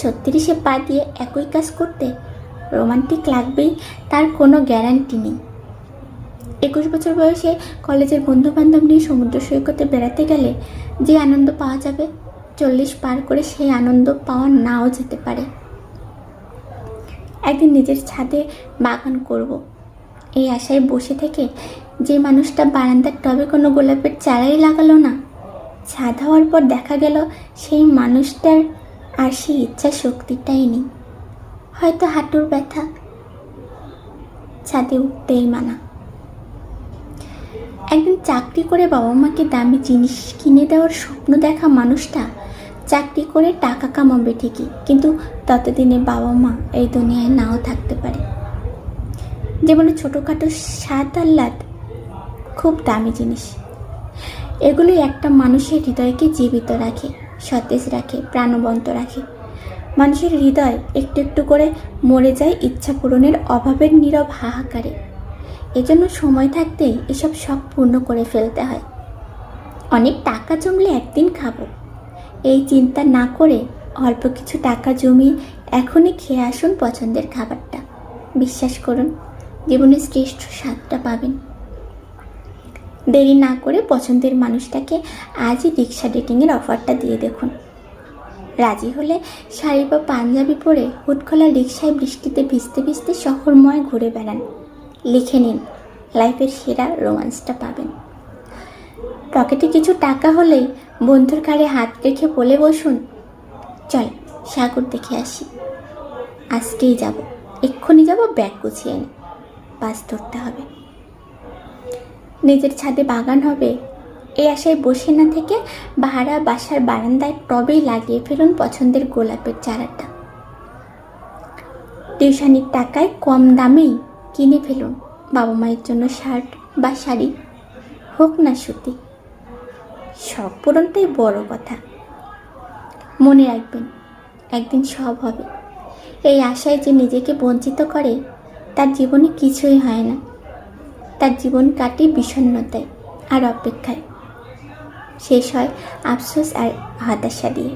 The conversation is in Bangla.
ছত্রিশে পা দিয়ে একই কাজ করতে রোমান্টিক লাগবেই, তার কোনো গ্যারান্টি নেই একুশ বছর বয়সে কলেজের বন্ধু বান্ধব নিয়ে সমুদ্র সৈকতে বেড়াতে গেলে যে আনন্দ পাওয়া যাবে, চল্লিশ পার করে সেই আনন্দ পাওয়া নাও যেতে পারে একদিন নিজের ছাদে বাগান করব। এই আশায় বসে থেকে যে মানুষটা বারান্দার টবে কোনো গোলাপের চারাই লাগালো না, ছাদ হওয়ার পর দেখা গেল সেই মানুষটার আর সেই ইচ্ছা শক্তিটাই নেই। হয়তো হাঁটুর ব্যথা ছাদে উঠতেই মানা। একদিন চাকরি করে বাবা মাকে দামি জিনিস কিনে দেওয়ার স্বপ্ন দেখা মানুষটা চাকরি করে টাকা কামাবে ঠিকই, কিন্তু ততদিনে বাবা মা এই দুনিয়ায় নাও থাকতে পারে। যেমন ছোটোখাটো স্বাদ আহ্লাদ খুব দামি জিনিস। এগুলি একটা মানুষের হৃদয়কে জীবিত রাখে। সতেজ রাখে, প্রাণবন্ত রাখে। মানুষের হৃদয় একটু একটু করে মরে যায় ইচ্ছা পূরণের অভাবের নীরব হাহাকারে। এজন্য সময় থাকতেই এসব শখ পূর্ণ করে ফেলতে হয়। অনেক টাকা জমলে একদিন খাব। এই চিন্তা না করে অল্প কিছু টাকা জমিয়ে এখনই খেয়ে আসুন পছন্দের খাবারটা। বিশ্বাস করুন জীবনের শ্রেষ্ঠ স্বাদটা পাবেন। দেরি না করে পছন্দের মানুষটাকে আজই রিক্সা ডেটিংয়ের অফারটা দিয়ে দেখুন। রাজি হলে শাড়ি বা পাঞ্জাবি পরে হুটখোলা রিক্সায় বৃষ্টিতে ভিজতে ভিজতে শহরময় ঘুরে বেড়ান। লিখে নিন, লাইফের সেরা রোমান্সটা পাবেন। পকেটে কিছু টাকা হলেই বন্ধুর ঘাড়ে হাত রেখে বলে বসুন, চল, সাগর দেখে আসি। আজকেই যাব। এক্ষুনি যাব ব্যাগ গুছিয়ে নে বাস ধরতে হবে। নিজের ছাদে বাগান হবে। এই আশায় বসে না থেকে ভাড়া বাসার বারান্দায় টবেই লাগিয়ে ফেলুন পছন্দের গোলাপের চারাটা। টিউশনির টাকায় কম দামেই কিনে ফেলুন বাবা মায়ের জন্য শার্ট বা শাড়ি, হোক না সুতি। শখ পূরণটাই বড় কথা। মনে রাখবেন, একদিন সব হবে। এই আশায় যে নিজেকে বঞ্চিত করে, তার জীবনে কিছুই হয় না। তার জীবন কাটে বিষণ্ণতায় আর অপেক্ষায়। শেষ হয় আফসোস আর হতাশা দিয়ে।